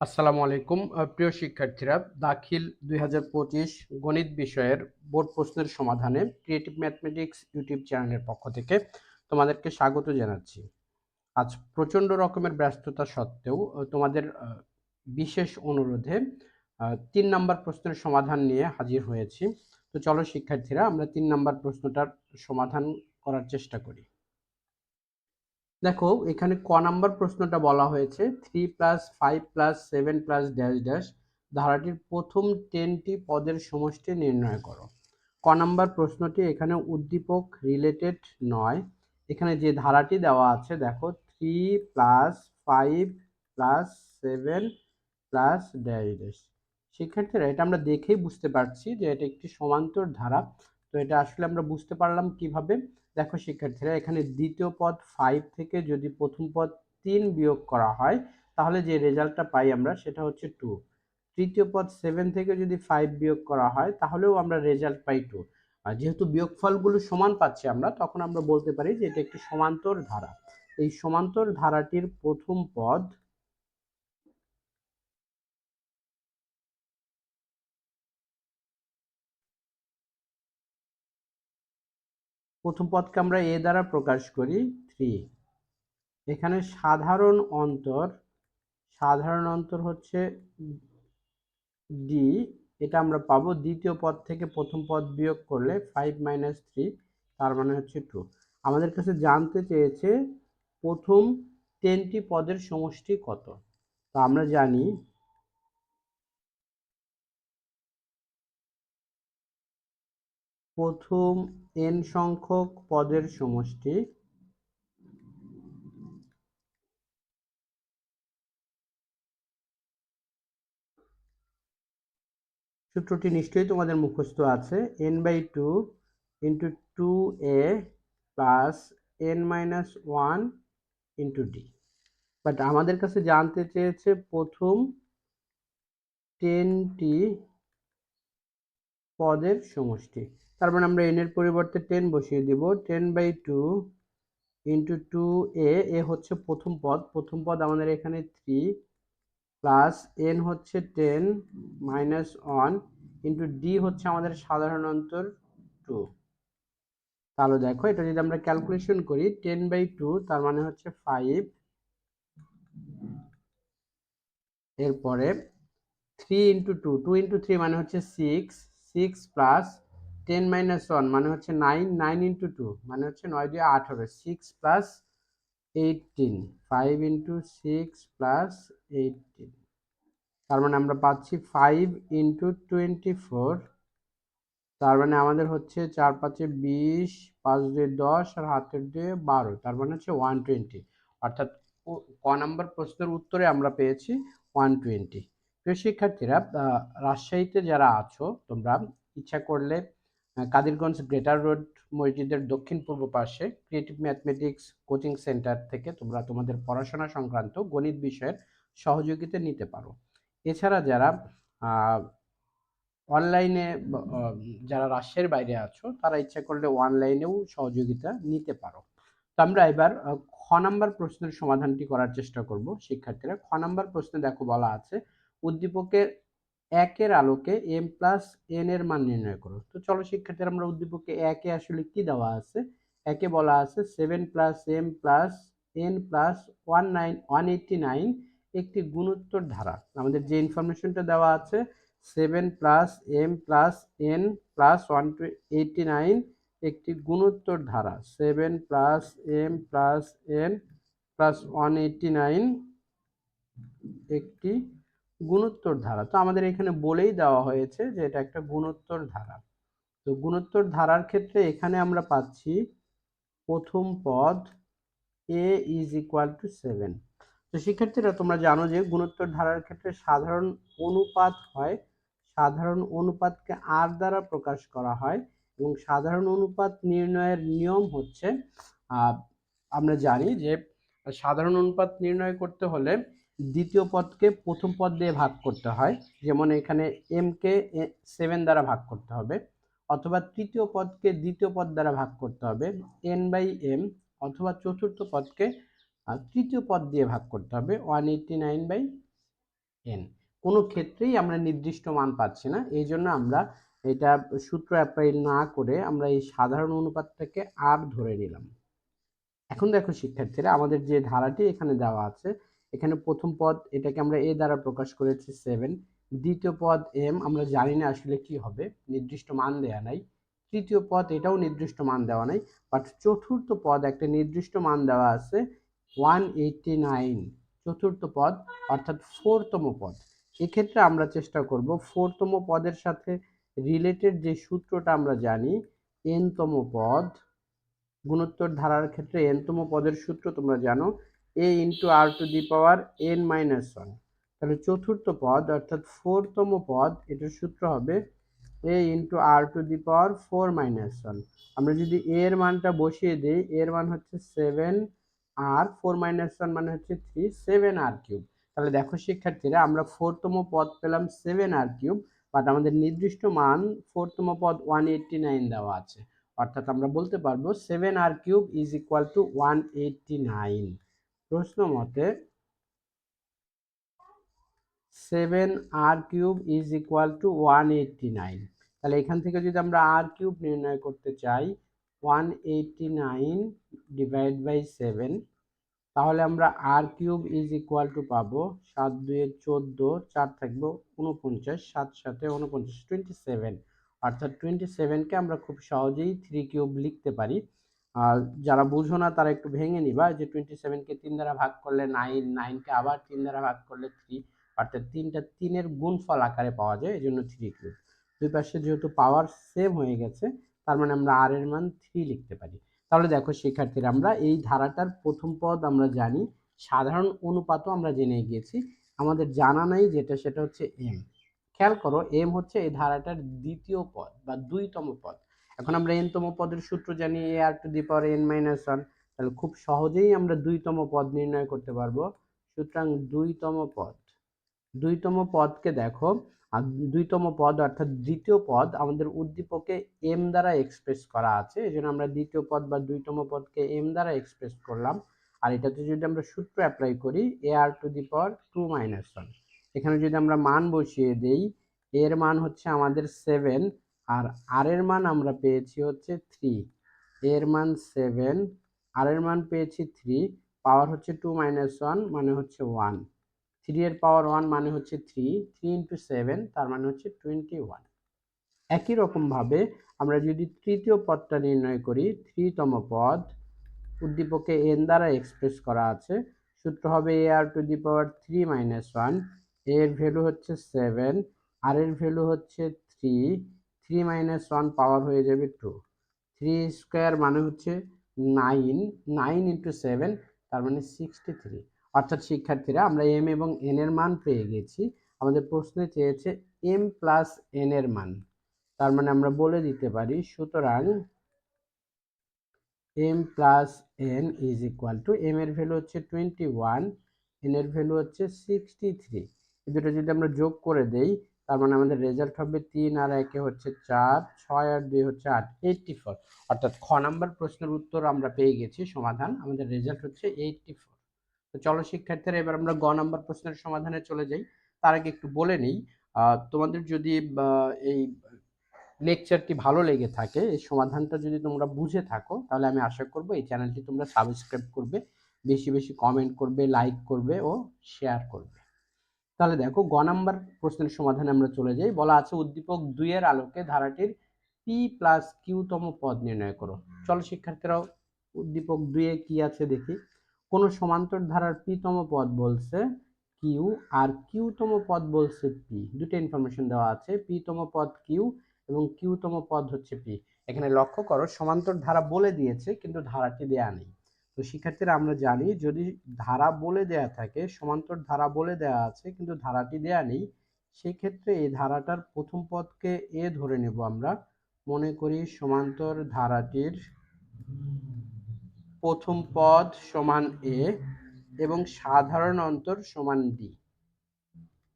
আসসালামু আলাইকুম। প্রিয় শিক্ষার্থীরা, দাখিল দুই হাজার পঁচিশ গণিত বিষয়ের বোর্ড প্রশ্নের সমাধানে ক্রিয়েটিভ ম্যাথমেটিক্স ইউটিউব চ্যানেলের পক্ষ থেকে তোমাদেরকে স্বাগত জানাচ্ছি। আজ প্রচণ্ড রকমের ব্যস্ততা সত্ত্বেও তোমাদের বিশেষ অনুরোধে তিন নম্বর প্রশ্নের সমাধান নিয়ে হাজির হয়েছি। তো চলো শিক্ষার্থীরা, আমরা তিন নম্বর প্রশ্নটার সমাধান করার চেষ্টা করি। দেখো, এখানে ক নাম্বার প্রশ্নটা বলা হয়েছে three plus five plus seven plus dash dash ধারাটির প্রথম টেনটি পদের সমষ্টি নির্ণয় করো। ক নাম্বার প্রশ্নটি এখানে উদ্দীপক রিলেটেড নয়, এখানে যে ধারাটি দেওয়া আছে, দেখো three plus five plus seven plus dash dash শিক্ষার্থীরা এটা আমরা দেখেই বুঝতে পারছি যে এটা একটি সমান্তর ধারা, তো এটা আসলে আমরা বুঝতে পারলাম কীভাবে? দেখো শিক্ষার্থীরা, এখানে দ্বিতীয় পদ ফাইভ থেকে যদি প্রথম পদ তিন বিয়োগ করা হয়, তাহলে যে রেজাল্টটা পাই আমরা সেটা হচ্ছে টু তৃতীয় পদ সেভেন থেকে যদি ফাইভ বিয়োগ করা হয়, তাহলেও আমরা রেজাল্ট পাই টু আর যেহেতু বিয়োগফলগুলো সমান পাচ্ছি আমরা, তখন আমরা বলতে পারি যে এটা একটি সমান্তর ধারা। এই সমান্তর ধারাটির প্রথম পদ প্রথম পদকে আমরা এ দ্বারা প্রকাশ করি থ্রি। এখানে সাধারণ অন্তর সাধারণ অন্তর হচ্ছে ডি এটা আমরা পাবো দ্বিতীয় পদ থেকে প্রথম পদ বিয়োগ করলে ফাইভ মাইনাস থ্রি তার মানে হচ্ছে টু আমাদের কাছে জানতে চেয়েছে প্রথম টেনটি পদের সমষ্টি কত। তো আমরা জানি প্রথম এন সংখ্যক পদের সমষ্টি। সূত্রটি নিশ্চয়ই তোমাদের মুখস্থ আছে। N by two into two A plus N minus one into D but আমাদের কাছে জানতে চেয়েছে প্রথম টেনটি পদের সমষ্টি। তার মানে আমরা এন এর পরিবর্তে টেন বসিয়ে দিব ten by two into two A A হচ্ছে প্রথম পদ প্রথম পদ আমাদের এখানে থ্রি প্লাস এন হচ্ছে ten minus one into D হচ্ছে আমাদের সাধারণ অন্তর টু তাহলে দেখো, এটা যদি আমরা ক্যালকুলেশন করি টেন বাই টু তার মানে হচ্ছে ফাইভ এরপরে three into two two into three মানে হচ্ছে six six plus ten minus one মানে হচ্ছে নাইন নাইন ইন্টু টু মানে হচ্ছে নয় দিয়ে আট হবে। Six plus eighteen, five into six plus eighteen. তার মানে আমরা পাচ্ছি ফাইভ ইন্টু টোয়েন্টি ফোর তার মানে আমাদের হচ্ছে চার পাঁচে বিশ, পাঁচ দুই দশ আর হাতের দিয়ে বারো। তার মানে হচ্ছে ওয়ান টোয়েন্টি। অর্থাৎ ক নাম্বার প্রশ্নের উত্তরে আমরা পেয়েছি ওয়ান টোয়েন্টি। প্রিয় শিক্ষার্থীরা রাজশাহীতে যারা আছো, তোমরা ইচ্ছা করলে কাদিরগঞ্জ গ্রেটার রোড মসজিদের দক্ষিণ পূর্ব পাশে ক্রিয়েটিভ ম্যাথমেটিক্স কোচিং সেন্টার থেকে তোমরা তোমাদের পড়াশোনা সংক্রান্ত গণিত বিষয়ের সহযোগিতা নিতে পারো। এছাড়া যারা অনলাইনে যারা রাজশাহীর বাইরে আছো, তারা ইচ্ছা করলে অনলাইনেও সহযোগিতা নিতে পারো। তো আমরা এবার খ নাম্বার প্রশ্নের সমাধানটি করার চেষ্টা করব। শিক্ষার্থীরা, খ নাম্বার প্রশ্নে দেখো বলা আছে, উদ্দীপকের একের আলোকে এম প্লাস এন এর মান নির্ণয় করো। তো চলো শিক্ষার্থীরা, আমরা উদ্দীপকে একে আসলে কি দেওয়া আছে? একে বলা আছে seven plus M plus N plus one nine one eighty nine একটি গুণোত্তর ধারা। আমাদের যে ইনফরমেশনটা দেওয়া আছে seven plus M plus N plus one two eighty nine একটি গুণোত্তর ধারা। Seven plus M plus N plus one eighty nine একটি গুণোত্তর ধারা তো আমাদের এখানে বলেই দেওয়া হয়েছে যে এটা একটা গুণোত্তর ধারা তো গুণোত্তর ধারার ক্ষেত্রে এখানে আমরা পাচ্ছি প্রথম পদ A is equal to seven তো শিক্ষার্থীরা, তোমরা জানো যে গুণোত্তর ধারার ক্ষেত্রে সাধারণ অনুপাত হয়, সাধারণ অনুপাতকে আর দ্বারা প্রকাশ করা হয় এবং সাধারণ অনুপাত নির্ণয়ের নিয়ম হচ্ছে আমরা জানি যে সাধারণ অনুপাত নির্ণয় করতে হলে দ্বিতীয় পদকে প্রথম পদ দিয়ে ভাগ করতে হয়। যেমন এখানে এম কে সেভেন দ্বারা ভাগ করতে হবে, অথবা তৃতীয় পদকে দ্বিতীয় পদ দ্বারা ভাগ করতে হবে এন বাই এম অথবা চতুর্থ পদকে তৃতীয় পদ দিয়ে ভাগ করতে হবে one eighty nine by N কোনো ক্ষেত্রেই আমরা নির্দিষ্ট মান পাচ্ছি না, এই জন্য আমরা এটা সূত্র অ্যাপ্লাই না করে আমরা এই সাধারণ অনুপাতটাকে আর ধরে নিলাম। এখন দেখো শিক্ষার্থীরা, আমাদের যে ধারাটি এখানে দেওয়া আছে এখানে প্রথম পদ এটাকে আমরা এ দ্বারা প্রকাশ করেছি সেভেন দ্বিতীয় পদ এম আমরা জানি না আসলে কি হবে, নির্দিষ্ট মান দেয়া নাই। তৃতীয় পদ এটাও নির্দিষ্ট মান দেওয়া নাই বাট চতুর্থ পদ একটা নির্দিষ্ট মান দেওয়া আছে ওয়ান এইটটি নাইন চতুর্থ পদ, অর্থাৎ ফোরতম পদ। এক্ষেত্রে আমরা চেষ্টা করব ফোরতম পদের সাথে রিলেটেড যে সূত্রটা আমরা জানি এনতম পদ, গুণোত্তর ধারার ক্ষেত্রে এনতম পদের সূত্র তোমরা জানো A into R to the power N minus one তাহলে চতুর্থ পদ, অর্থাৎ ফোরতম পদ, এটার সূত্র হবে A into R to the power four minus one আমরা যদি এ এর মানটা বসিয়ে দিই এর মান হচ্ছে seven R four minus one মানে হচ্ছে থ্রি সেভেন আর কিউব তাহলে দেখো শিক্ষার্থীরা, আমরা ফোরতম পদ পেলাম সেভেন আর কিউব বাট আমাদের নির্দিষ্ট মান ফোরতম পদ ওয়ান এইটটি নাইন দেওয়া আছে। অর্থাৎ আমরা বলতে পারব seven R cube is equal to one eighty nine প্রশ্ন মতে seven R cube is equal to one eighty nine তাহলে এখান থেকে যদি আমরা আর কিউব নির্ণয় করতে চাই one eighty nine divide by seven তাহলে আমরা R cube is equal to পাবো সাত দুয়ে চোদ্দ, চার থাকব উনপঞ্চাশ সাত সাথে উনপঞ্চাশ টোয়েন্টি সেভেন অর্থাৎ টোয়েন্টি সেভেনকে আমরা খুব সহজেই থ্রি কিউব লিখতে পারি। আর যারা বুঝো না, তারা একটু ভেঙে নিবা যে টোয়েন্টি সেভেনকে তিন দ্বারা ভাগ করলে নাইন নাইনকে আবার তিন দ্বারা ভাগ করলে থ্রি অর্থাৎ তিনটা তিনের গুণফল আকারে পাওয়া যায় এই জন্য থ্রি কিউব দুই পাশে যেহেতু পাওয়ার সেম হয়ে গেছে, তার মানে আমরা আর এর মান থ্রি লিখতে পারি। তাহলে দেখো শিক্ষার্থীরা, আমরা এই ধারাটার প্রথম পদ আমরা জানি, সাধারণ অনুপাতও আমরা জেনে গিয়েছি, আমাদের জানা নাই যেটা, সেটা হচ্ছে এম খেয়াল করো এম হচ্ছে এই ধারাটার দ্বিতীয় পদ বা দুইতম পদ। এখন আমরা এনতম পদের সূত্র জানি A R to the power N minus one তাহলে খুব সহজেই আমরা দুইতম পদ নির্ণয় করতে পারব। সুতরাং দুইতম পদ। দুইতম পদকে দেখো, আর দুইতম পদ অর্থাৎ দ্বিতীয় পদ আমাদের উদ্দীপকে এম দ্বারা এক্সপ্রেস করা আছে, এই জন্য আমরা দ্বিতীয় পদ বা দুইতম পদকে এম দ্বারা এক্সপ্রেস করলাম। আর এটাতে যদি আমরা সূত্র অ্যাপ্লাই করি A R to the power two minus one এখানে যদি আমরা মান বসিয়ে দেই, এর মান হচ্ছে আমাদের সেভেন আর আর এর মান আমরা পেয়েছি হচ্ছে থ্রি এর মান সেভেন আর এর মান পেয়েছি থ্রি পাওয়ার হচ্ছে টু মাইনাস ওয়ান মানে হচ্ছে ওয়ান থ্রি এর পাওয়ার ওয়ান মানে হচ্ছে থ্রি থ্রি ইন্টু সেভেন তার মানে হচ্ছে টোয়েন্টি ওয়ান একই রকমভাবে আমরা যদি তৃতীয় পদটা নির্ণয় করি থ্রিতম পদ, উদ্দীপকে এন দ্বারা এক্সপ্রেস করা আছে, সূত্র হবে A R to the power three minus ওয়ানের ভ্যালু হচ্ছে সেভেন আর এর ভ্যালু হচ্ছে three three minus one power হয়ে যাবে টু থ্রি স্কোয়ার মানে হচ্ছে নাইন নাইন ইন্টু সেভেন তার মানে সিক্সটি থ্রি অর্থাৎ শিক্ষার্থীরা আমরা এম এবং এন এর মান পেয়ে গেছি। আমাদের প্রশ্নে চেয়েছে এম প্লাস এন এর মান। তার মানে আমরা বলে দিতে পারি, সুতরাং M plus N is equal to M এর ভ্যালু হচ্ছে টোয়েন্টি ওয়ান এন এর ভ্যালু হচ্ছে সিক্সটি থ্রি এই দুটো যদি আমরা যোগ করে দেই তার মানে আমাদের রেজাল্ট হবে তিন আর একে হচ্ছে চার, ছয় আর দুই হচ্ছে আট এইটটি ফোর অর্থাৎ খ নাম্বার প্রশ্নের উত্তর আমরা পেয়ে গেছি, সমাধান। আমাদের রেজাল্ট হচ্ছে এইটটি ফোর তো চলো শিক্ষার্থীরা, এবার আমরা গ নাম্বার প্রশ্নের সমাধানে চলে যাই। তার আগে একটু বলে নিই তোমাদের যদি এই লেকচারটি ভালো লেগে থাকে, এই সমাধানটা যদি তোমরা বুঝে থাকো, তাহলে আমি আশা করব এই চ্যানেলটি তোমরা সাবস্ক্রাইব করবে, বেশি বেশি কমেন্ট করবে লাইক করবে ও শেয়ার করবে। তাহলে দেখো গ নাম্বার প্রশ্নের সমাধানে আমরা চলে যাই। বলা আছে, উদ্দীপক দুইয়ের আলোকে ধারাটির পি প্লাস কিউতম পদ নির্ণয় করো। চলো শিক্ষার্থীরাও উদ্দীপক দুইয়ে কি আছে দেখি। কোন সমান্তর ধারার পিতম পদ বলছে কিউ আর কিউতম পদ বলছে পি দুটো ইনফরমেশন দেওয়া আছে পিতম পদ কিউ এবং কিউতম পদ হচ্ছে পি এখানে লক্ষ্য করো, সমান্তর ধারা বলে দিয়েছে, কিন্তু ধারাটি দেয়া নেই। তো শিক্ষার্থীরা আমরা জানি যদি ধারা বলে দেয়া থাকে, সমান্তর ধারা বলে দেয়া আছে কিন্তু ধারাটি দেয়া নেই, সেক্ষেত্রে এই ধারাটার প্রথম পদকে এ ধরে নেব আমরা। মনে করি সমান্তর ধারাটির প্রথম পদ সমান এ এবং সাধারণ অন্তর সমান ডি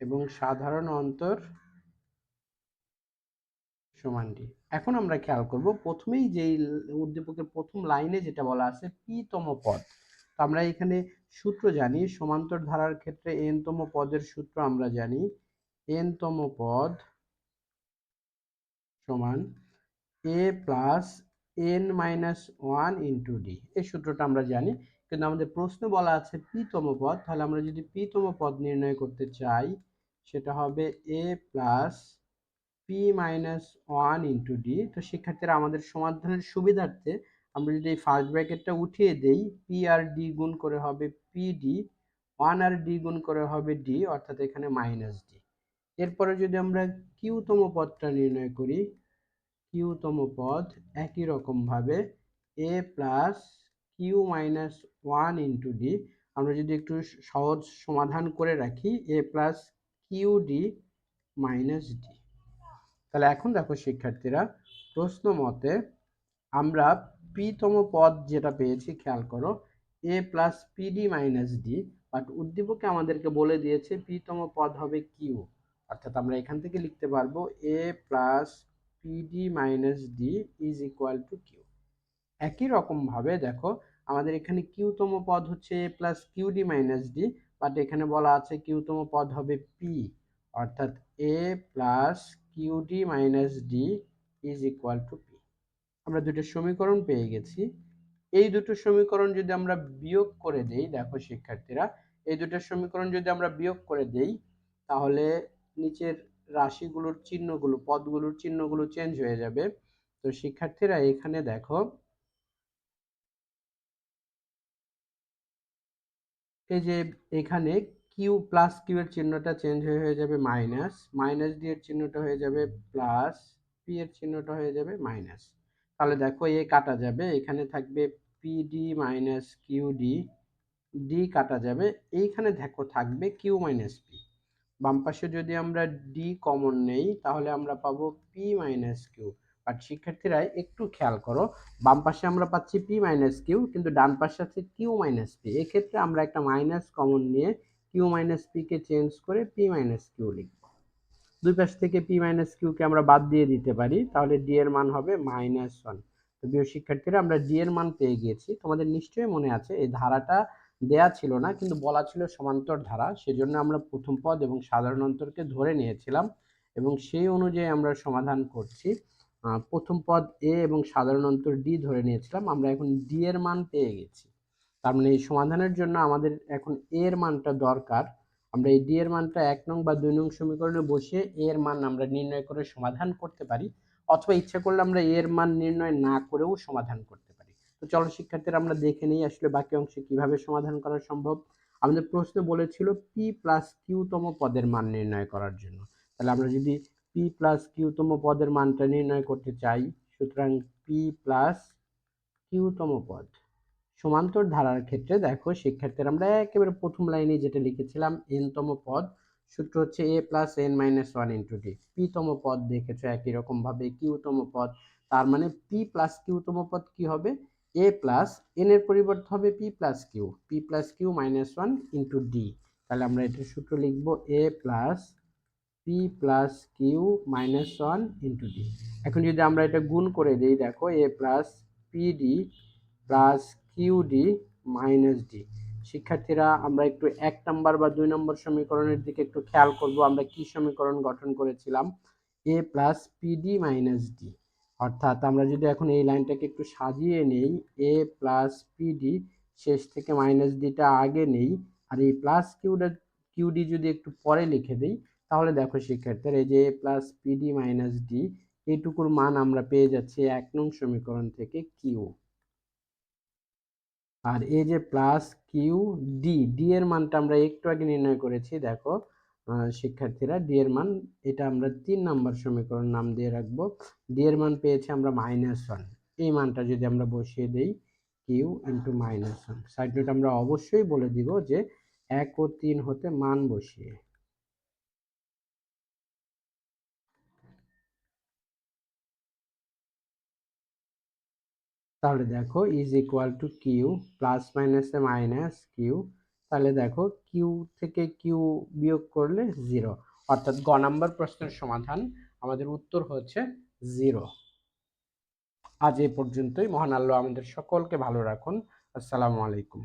এবং সাধারণ অন্তর সমান ডি। এখন আমরা খেয়াল করব, প্রথমেই যেই উদ্দীপকের প্রথম লাইনে যেটা বলা আছে পি তম পদ। তো আমরা এখানে সূত্র জানি, সমান্তর ধারার ক্ষেত্রে এন তম পদের সূত্র আমরা জানি এন তম পদ সমান A plus N minus one into D. এই সূত্রটা আমরা জানি, কিন্তু আমাদের প্রশ্নে বলা আছে পি তম পদ, তাহলে আমরা যদি পি তম পদ নির্ণয় করতে চাই, সেটা হবে A plus P minus one into D তো শিক্ষার্থীরা আমাদের সমাধানের সুবিধার্থে আমরা যদি এই ফার্স্ট ব্র্যাকেটটা উঠিয়ে দেই পি আর ডি গুণ করে হবে পি ডি ওয়ান আর ডি গুণ করে হবে ডি অর্থাৎ এখানে মাইনাস ডি এরপরে যদি আমরা কিউতম পদটা নির্ণয় করি কিউতম পদ একই রকমভাবে A plus Q minus one into D আমরা যদি একটু সহজ সমাধান করে রাখি A plus Q D minus D তাহলে এখন দেখো শিক্ষার্থীরা, প্রশ্ন মতে আমরা পিতম পদ যেটা পেয়েছি, খেয়াল করো A plus PD minus D but উদ্দীপকে আমাদেরকে বলে দিয়েছে পিতম পদ হবে কিউ অর্থাৎ আমরা এখান থেকে লিখতে পারব A plus PD minus D is equal to Q একই রকমভাবে দেখো, আমাদের এখানে কিউতম পদ হচ্ছে A plus QD minus D but এখানে বলা আছে কিউতম পদ হবে পি অর্থাৎ A plus QD minus D is equal to P আমরা দুটো সমীকরণ পেয়ে গেছি। এই দুটো সমীকরণ যদি আমরা বিয়োগ করে দেই, দেখো শিক্ষার্থীরা, এই দুটো সমীকরণ যদি আমরা বিয়োগ করে দেই, তাহলে নিচের রাশিগুলোর চিহ্নগুলো, পদগুলোর চিহ্নগুলো চেঞ্জ হয়ে যাবে। তো শিক্ষার্থীরা, এখানে দেখো, এই যে এখানে কিউ প্লাস কিউ এর চিহ্নটা চেঞ্জ হয়ে হয়ে যাবে মাইনাস মাইনাস ডি এর চিহ্নটা হয়ে যাবে প্লাস পি এর চিহ্নটা হয়ে যাবে মাইনাস তাহলে দেখো এ কাটা যাবে, এখানে থাকবে PD minus Q D D কাটা যাবে, এইখানে দেখো থাকবে কিউ মাইনাস পি বাম পাশে যদি আমরা ডি কমন নেই, তাহলে আমরা পাবো পি মাইনাস কিউ বাট শিক্ষার্থীরা একটু খেয়াল করো, বাম পাশে আমরা পাচ্ছি পি মাইনাস কিউ কিন্তু ডান পাশে আছে কিউ মাইনাস পি এক্ষেত্রে আমরা একটা মাইনাস কমন নিয়ে কিউ মাইনাস পিকে চেঞ্জ করে পি মাইনাস কিউ লিখব। দুই পাশ থেকে পি মাইনাস কিউকে আমরা বাদ দিয়ে দিতে পারি, তাহলে ডি এর মান হবে মাইনাস ওয়ান তো প্রিয় শিক্ষার্থীরা, আমরা ডি এর মান পেয়ে গিয়েছি। তোমাদের নিশ্চয়ই মনে আছে, এই ধারাটা দেয়া ছিল না, কিন্তু বলা ছিল সমান্তর ধারা, সেজন্য আমরা প্রথম পদ এবং সাধারণ অন্তরকে ধরে নিয়েছিলাম এবং সেই অনুযায়ী আমরা সমাধান করছি। প্রথম পদ এ এবং সাধারণ অন্তর ডি ধরে নিয়েছিলাম, আমরা এখন ডি এর মান পেয়ে গেছি। তার মানে এই সমাধানের জন্য আমাদের এখন এর মানটা দরকার। আমরা এই ডি এর মানটা এক নং বা দুই নং সমীকরণে বসে এ এর মান আমরা নির্ণয় করে সমাধান করতে পারি, অথবা ইচ্ছা করলে আমরা এর মান নির্ণয় না করেও সমাধান করতে পারি। তো চলো শিক্ষার্থীরা, আমরা দেখে নিই আসলে বাকি অংশে কীভাবে সমাধান করা সম্ভব। আমাদের প্রশ্ন বলেছিল পি প্লাস কিউতম পদের মান নির্ণয় করার জন্য। তাহলে আমরা যদি পি প্লাস কিউতম পদের মানটা নির্ণয় করতে চাই, সুতরাং পি প্লাস কিউতম পদ। সমান্তর ধারার ক্ষেত্রে দেখো শিক্ষার্থীরা আমরা একেবারে প্রথম লাইনে যেটা লিখেছিলাম এনতম পদ, সূত্র হচ্ছে A plus N minus one into D পিতম পদ দেখেছ একই রকম ভাবে কিউতম পদ, তার মানে পি প্লাস কিউতম পদ কি হবে? এ প্লাস এন এর পরিবর্তে হবে P plus Q P plus Q minus one into D তাহলে আমরা এটার সূত্র লিখব A plus P plus Q minus one into D এখন যদি আমরা এটা গুণ করে দিই, দেখো A plus P D plus Q D minus D শিক্ষার্থীরা, আমরা একটু এক নম্বর বা দুই নম্বর সমীকরণের দিকে একটু খেয়াল করব, আমরা কি সমীকরণ গঠন করেছিলাম? A plus PD minus D অর্থাৎ আমরা যদি এখন এই লাইনটাকে একটু সাজিয়ে নেই এ প্লাস পিডি শেষ থেকে মাইনাস ডিটা আগে নেই, আর এই প্লাস কিউডা কিউডি যদি একটু পরে লিখে দিই, তাহলে দেখো শিক্ষার্থীরা, এই যে A plus PD minus D এইটুকুর মান আমরা পেয়ে যাচ্ছি এক নং সমীকরণ থেকে কিউ আর এই যে প্লাস কিউ ডি ডি এর মানটা আমরা একটু আগে নির্ণয় করেছি, দেখো শিক্ষার্থীরা ডি এর মান, এটা আমরা তিন নম্বর সমীকরণ নাম দিয়ে রাখব। ডি এর মান পেয়েছি আমরা মাইনাস ওয়ান এই মানটা যদি আমরা বসিয়ে দিই Q into minus one side note আমরা অবশ্যই বলে দিব যে এক ও তিন হতে মান বসিয়ে। তাহলে দেখো is equal to Q plus মাইনাসে মাইনাস কিউ তাহলে দেখো কিউ থেকে কিউ বিয়োগ করলে জিরো অর্থাৎ গ নাম্বার প্রশ্নের সমাধান আমাদের উত্তর হচ্ছে জিরো আজ এ পর্যন্তই। মহান আল্লাহ আমাদের সকলকে ভালো রাখুন। আসসালামু আলাইকুম।